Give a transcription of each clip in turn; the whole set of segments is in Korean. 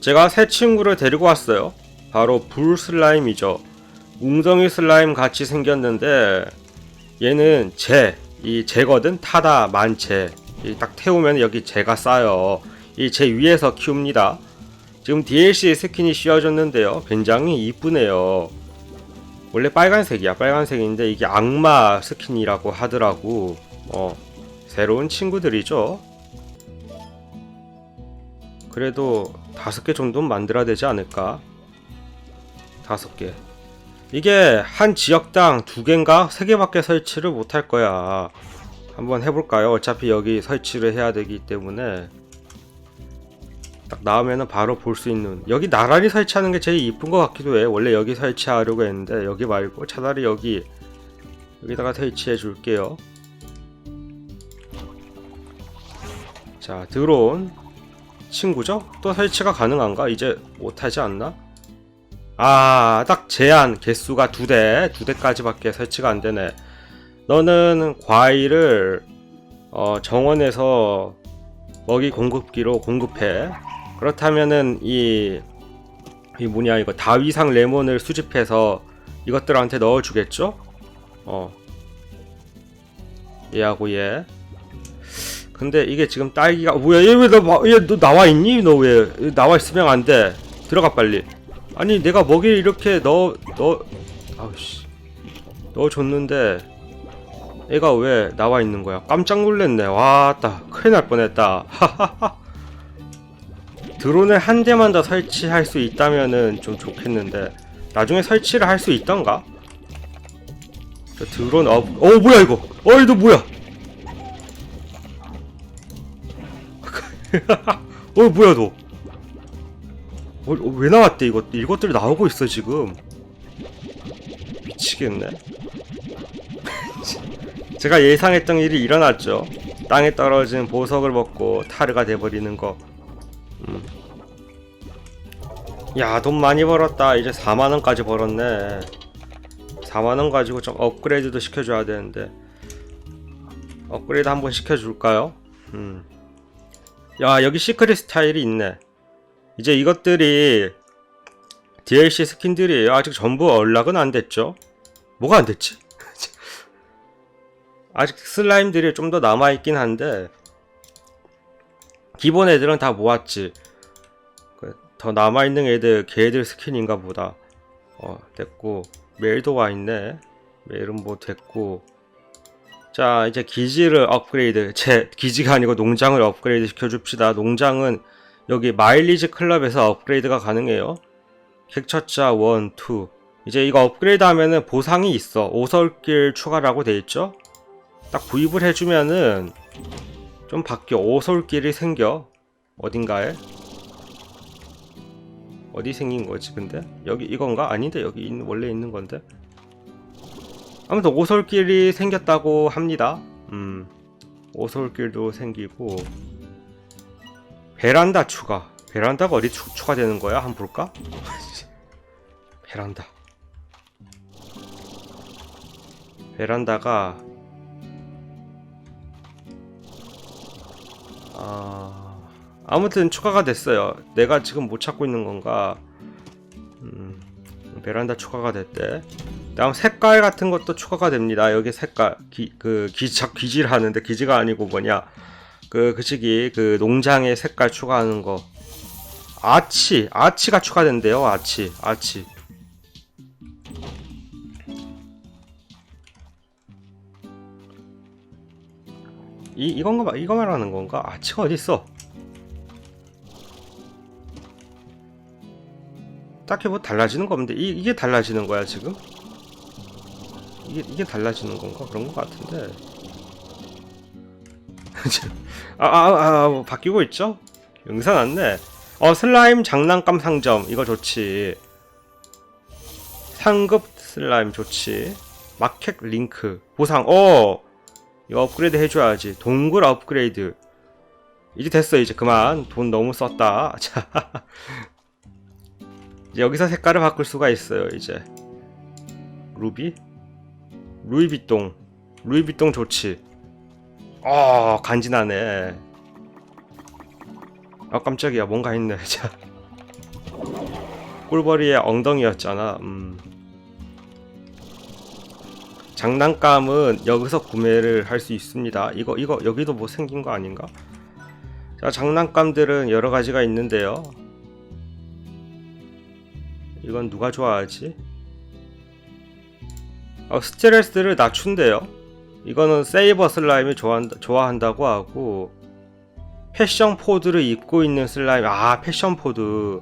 제가 새 친구를 데리고 왔어요. 바로 불 슬라임이죠. 웅덩이 슬라임 같이 생겼는데 얘는 재, 이 재거든 타다. 이딱 태우면 여기 재가 쌓여. 이 재 위에서 키웁니다. 지금 DLC 스킨이 씌워졌는데요. 굉장히 이쁘네요. 원래 빨간색이야. 빨간색인데 이게 악마 스킨이라고 하더라고. 어, 새로운 친구들이죠. 그래도 다섯 개 정도는 만들어야 되지 않을까? 다섯 개. 이게 한 지역당 두 개인가 세 개밖에 설치를 못 할 거야. 한번 해볼까요? 어차피 여기 설치를 해야 되기 때문에 딱 나오면은 바로 볼 수 있는 여기 나란히 설치하는 게 제일 이쁜 것 같기도 해. 원래 여기 설치하려고 했는데 여기 말고 차라리 여기 여기다가 설치해 줄게요. 자 드론 친구죠? 또 설치가 가능한가? 이제 못하지 않나? 아, 딱 제한 개수가 두 대, 두 대까지밖에 설치가 안 되네. 너는 과일을 어, 정원에서 먹이 공급기로 공급해. 그렇다면은 이, 이 뭐냐 이거 다위상 레몬을 수집해서 이것들한테 넣어주겠죠? 어. 얘하고 얘. 근데 이게 지금 딸기가 뭐야 얘왜너 나와 있니? 너 왜 나와 있으면 안 돼. 들어가 빨리. 아니 내가 먹이를 이렇게 넣어 아우씨 넣어줬는데 애가 왜 나와 있는 거야? 깜짝 놀랐네. 와따 큰일 날 뻔했다. 하하하. 드론을 한 대만 더 설치할 수 있다면은 좀 좋겠는데 나중에 설치를 할 수 있던가? 저 드론 어, 어 뭐야 이거? 어이 너 뭐야? 어 뭐야 너? 어, 어, 왜 나왔대 이것 이것들이 나오고 있어 지금 미치겠네. 제가 예상했던 일이 일어났죠. 땅에 떨어진 보석을 먹고 타르가 돼버리는 거. 음. 야, 돈 많이 벌었다. 이제 4만 원까지 벌었네. 4만 원 가지고 좀 업그레이드도 시켜줘야 되는데. 업그레이드 한번 시켜줄까요? 음. 야, 여기 시크릿 스타일이 있네. 이제 이것들이 DLC 스킨들이에요. 아직 전부 연락은 안 됐죠? 뭐가 안 됐지? 아직 슬라임들이 좀 더 남아있긴 한데 기본 애들은 다 모았지 그더 남아있는 애들 걔들 스킨인가 보다 어 됐고 메일도 와있네 메일은 뭐 됐고 자 이제 기지를 업그레이드 제 기지가 아니고 농장을 업그레이드 시켜줍시다. 농장은 여기 마일리지 클럽에서 업그레이드가 가능해요. 객처자 1, 2 이제 이거 업그레이드 하면은 보상이 있어. 오솔길 추가라고 돼 있죠? 딱 구입을 해주면은 좀 바뀌어. 오솔길이 생겨. 어딘가에. 어디 생긴 거지 근데? 여기 이건가? 아닌데? 여기 있는, 원래 있는 건데 아무튼 오솔길이 생겼다고 합니다 음 오솔길도 생기고 베란다 추가 베란다가 어디 추, 추가되는 거야 한번 볼까 베란다 베란다가 아, 아무튼 추가가 됐어요. 내가 지금 못 찾고 있는 건가? 음, 베란다 추가가 됐대. 다음 색깔 같은 것도 추가가 됩니다. 여기 색깔 기, 그 기작 기지를 하는데 기지가 아니고 뭐냐? 그 그 시기 그 농장의 색깔 추가하는 거. 아치 아치가 추가된대요. 아치 아치. 이 이건가 봐 이거 말하는 건가? 아치가 어디 있어? 딱히 뭐 달라지는 거 없는데 이, 이게 달라지는 거야 지금? 이게 이게 달라지는 건가 그런 거 같은데. 아 아아 아, 아, 뭐 바뀌고 있죠? 영상 안내. 어 슬라임 장난감 상점 이거 좋지. 상급 슬라임 좋지. 마켓 링크 보상 어 이거 업그레이드 해줘야지. 동굴 업그레이드. 이제 됐어, 이제 그만. 돈 너무 썼다. 자. 이제 여기서 색깔을 바꿀 수가 있어요, 이제. 루비? 루이비통. 루이비통 좋지. 어, 간지나네. 아, 깜짝이야. 뭔가 있네. 자. 꿀벌이의 엉덩이였잖아. 음. 장난감은 여기서 구매를 할 수 있습니다. 이거 이거 여기도 뭐 생긴 거 아닌가? 자, 장난감들은 여러 가지가 있는데요. 이건 누가 좋아하지? 어, 스트레스를 낮춘대요. 이거는 세이버 슬라임이 좋아한다, 좋아한다고 하고 패션 포드를 입고 있는 슬라임 아 패션 포드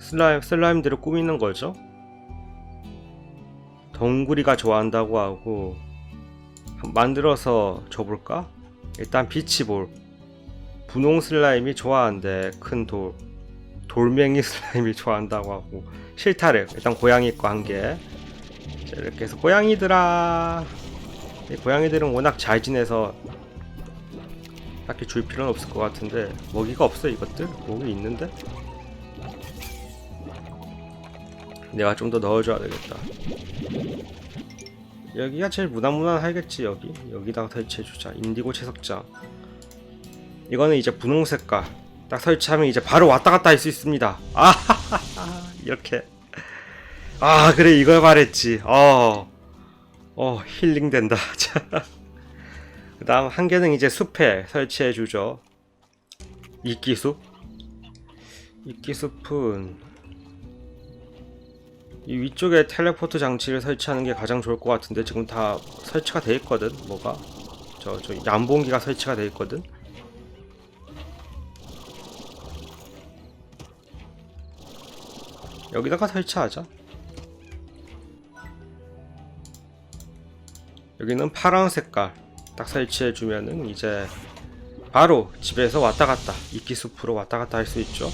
슬라임 슬라임들을 꾸미는 거죠. 동구리가 좋아한다고 하고 만들어서 줘볼까? 일단 비치볼 분홍 슬라임이 좋아한대 큰 돌 돌멩이 슬라임이 좋아한다고 하고 싫다래 일단 고양이 거 한개 이렇게 해서 고양이들아. 이 고양이들은 워낙 잘 지내서 딱히 줄 필요는 없을 것 같은데 먹이가 없어 이것들? 먹이 있는데? 내가 좀 더 넣어줘야 되겠다. 여기가 제일 무난무난하겠지 여기? 여기다가 설치해주자. 인디고 채석장. 이거는 이제 분홍 색깔. 딱 설치하면 이제 바로 왔다 갔다 할 수 있습니다. 아 이렇게 아 그래 이걸 말했지. 어, 어 힐링 된다. 그 다음 한 개는 이제 숲에 설치해 주죠. 이끼숲. 이끼숲은 이 위쪽에 텔레포트 장치를 설치하는 게 가장 좋을 것 같은데 지금 다 설치가 돼 있거든 뭐가. 저 저 양봉기가 설치가 돼 있거든. 여기다가 설치하자 여기는 파란 색깔 딱 설치해 주면은 이제 바로 집에서 왔다 갔다 이끼숲으로 왔다 갔다 할 수 있죠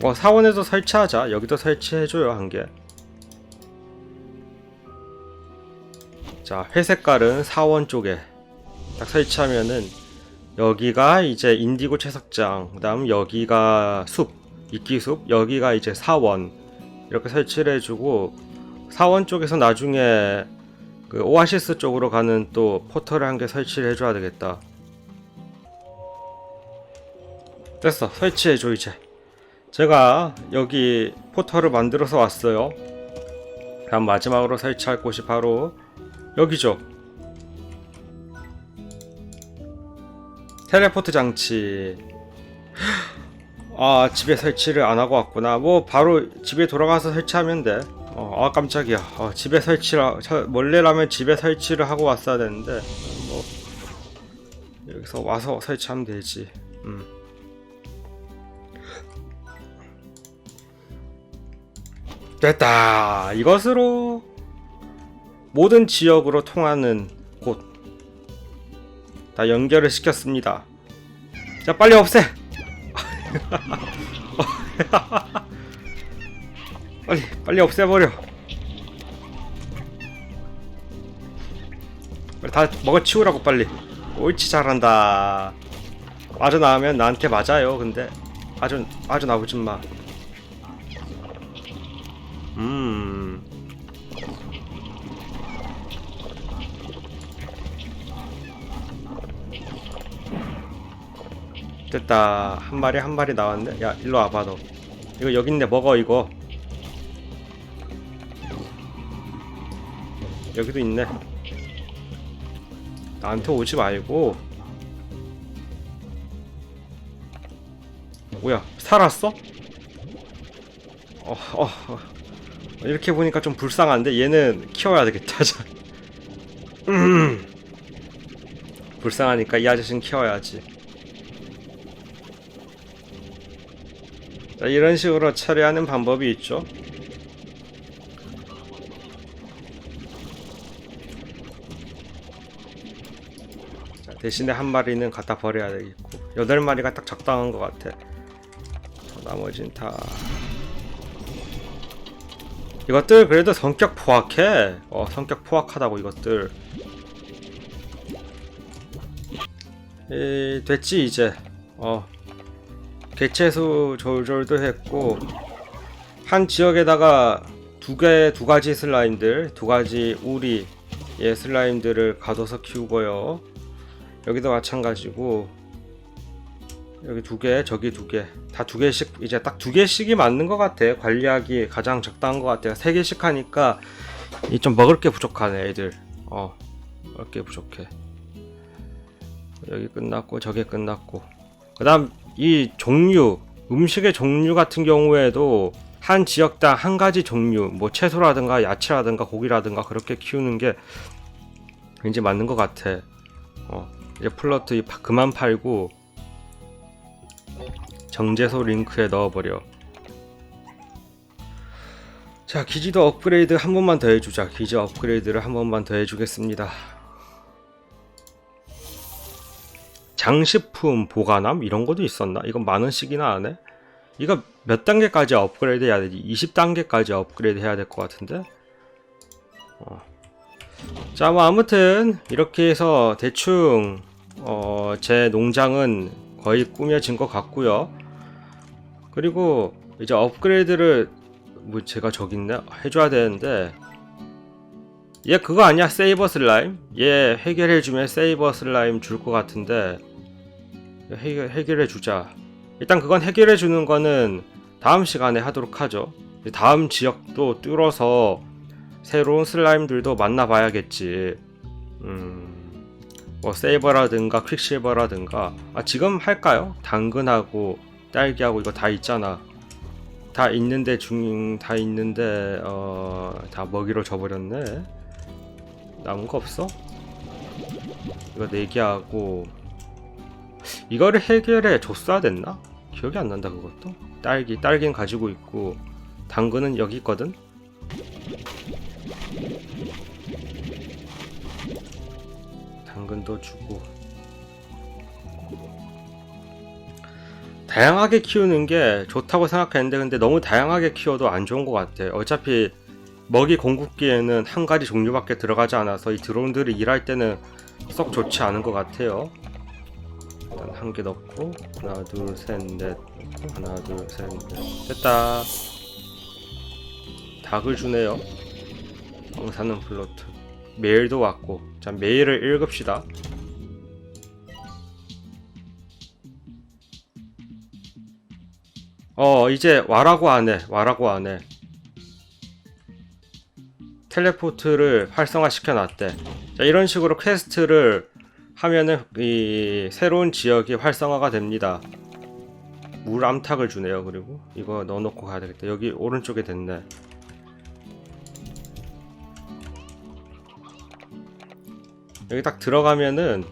어, 사원에서 설치하자. 여기도 설치해줘요, 한 개. 자, 회색깔은 사원 쪽에 딱 설치하면은 여기가 이제 인디고 채석장, 그 다음 여기가 숲, 이끼숲, 여기가 이제 사원 이렇게 설치를 해주고 사원 쪽에서 나중에 그 오아시스 쪽으로 가는 또 포털을 한 개 설치를 해줘야 되겠다. 됐어, 설치해줘 이제. 제가 여기 포털을 만들어서 왔어요. 다음 마지막으로 설치할 곳이 바로 여기죠. 텔레포트 장치. 아, 집에 설치를 안 하고 왔구나. 뭐, 바로 집에 돌아가서 설치하면 돼. 어, 아, 깜짝이야. 어, 집에 설치라, 원래라면 집에 설치를 하고 왔어야 되는데, 뭐, 여기서 와서 설치하면 되지. 음. 됐다. 이것으로 모든 지역으로 통하는 곳 다 연결을 시켰습니다. 자, 빨리 없애. 빨리 빨리 없애버려. 빨리 다 먹어치우라고 빨리. 옳지 잘한다. 아주 나오면 나한테 맞아요. 근데 아주 아주 나오지 마. 음. 됐다. 한 마리 한 마리 나왔네. 야, 일로 와봐 너. 이거 여기 있네. 먹어 이거. 여기도 있네. 나한테 오지 말고. 뭐야? 살았어? 어, 어, 어. 이렇게 보니까 좀 불쌍한데 얘는 키워야 되겠다. 자. 음. 불쌍하니까 이 아저씨는 키워야지. 자, 이런 식으로 처리하는 방법이 있죠. 대신에 한 마리는 갖다 버려야 되겠고 여덟 마리가 딱 적당한 것 같아. 나머지는 다 이것들 그래도 성격 포악해. 어, 성격 포악하다고 이것들. 에, 됐지 이제. 어. 개체수 조절도 했고 한 지역에다가 두 개, 두 가지 슬라임들, 두 가지 우리의 슬라임들을 가둬서 키우고요. 여기도 마찬가지고 여기 두 개, 저기 두 개. 다 두 개씩, 이제 딱 두 개씩이 맞는 것 같아. 관리하기 가장 적당한 것 같아요. 세 개씩 하니까, 이 좀 먹을 게 부족하네, 애들. 어, 먹을 게 부족해. 여기 끝났고, 저게 끝났고. 그 다음, 이 종류, 음식의 종류 같은 경우에도, 한 지역당 한 가지 종류, 뭐 채소라든가 야채라든가 고기라든가 그렇게 키우는 게 왠지 맞는 것 같아. 어, 이제 플러트 이 파- 그만 팔고, 정제소 링크에 넣어버려. 자, 기지도 업그레이드 한 번만 더 해주자. 기지 업그레이드를 한 번만 더 해주겠습니다. 장식품 보관함 이런 것도 있었나? 이건 만 원씩이나 하네. 이거 몇 단계까지 업그레이드 해야 되지? 20단계까지 업그레이드 해야 될 것 같은데. 어. 자, 뭐 아무튼 이렇게 해서 대충 어, 제 농장은 거의 꾸며진 것 같고요. 그리고 이제 업그레이드를 뭐 제가 저기 있네 해줘야 되는데 얘 그거 아니야? 세이버 슬라임? 얘 해결해주면 세이버 슬라임 줄 것 같은데 해결, 해결해주자. 일단 그건 해결해주는 거는 다음 시간에 하도록 하죠. 다음 지역도 뚫어서 새로운 슬라임들도 만나봐야겠지. 음 뭐 세이버라든가 퀵실버라든가. 아 지금 할까요? 당근하고 딸기하고 이거 다 있잖아. 다 있는데 중 다 있는데 어 다 먹이로 줘버렸네. 남은 거 없어? 이거 내기하고. 이거를 해결해 줬어야 됐나? 기억이 안 난다 그것도. 딸기 딸기는 가지고 있고. 당근은 여기 있거든 당근도 주고 다양하게 키우는 게 좋다고 생각했는데 근데 너무 다양하게 키워도 안 좋은 것 같아. 어차피 먹이 공급기에는 한 가지 종류밖에 들어가지 않아서 이 드론들이 일할 때는 썩 좋지 않은 것 같아요. 일단 한 개 넣고 하나 둘 셋 넷 하나 둘 셋 넷 됐다. 닭을 주네요. 방사능 플로트 메일도 왔고 자 메일을 읽읍시다. 어 이제 와라고 하네 와라고 하네 텔레포트를 활성화 시켜 놨대. 자 이런 식으로 퀘스트를 하면은 이 새로운 지역이 활성화가 됩니다. 물 암탉을 주네요 그리고. 이거 넣어놓고 가야 되겠다. 여기 오른쪽에 됐네 여기 딱 들어가면은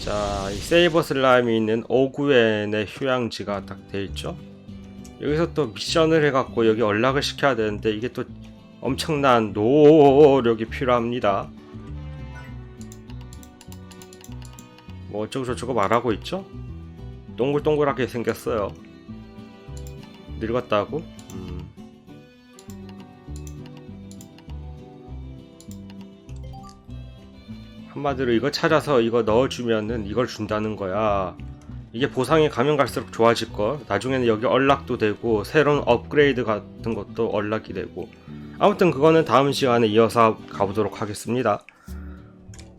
자, 이 세이버 슬라임이 있는 오구엔의 휴양지가 딱 돼 있죠. 여기서 또 미션을 해갖고 여기 연락을 시켜야 되는데 이게 또 엄청난 노력이 필요합니다. 뭐 어쩌고 저쩌고 말하고 있죠? 동글동글하게 생겼어요. 늙었다고? 한마디로 이거 찾아서 이거 넣어주면은 이걸 준다는 거야. 이게 보상이 가면 갈수록 좋아질 거. 나중에는 여기 언락도 되고 새로운 업그레이드 같은 것도 언락이 되고. 아무튼 그거는 다음 시간에 이어서 가보도록 하겠습니다.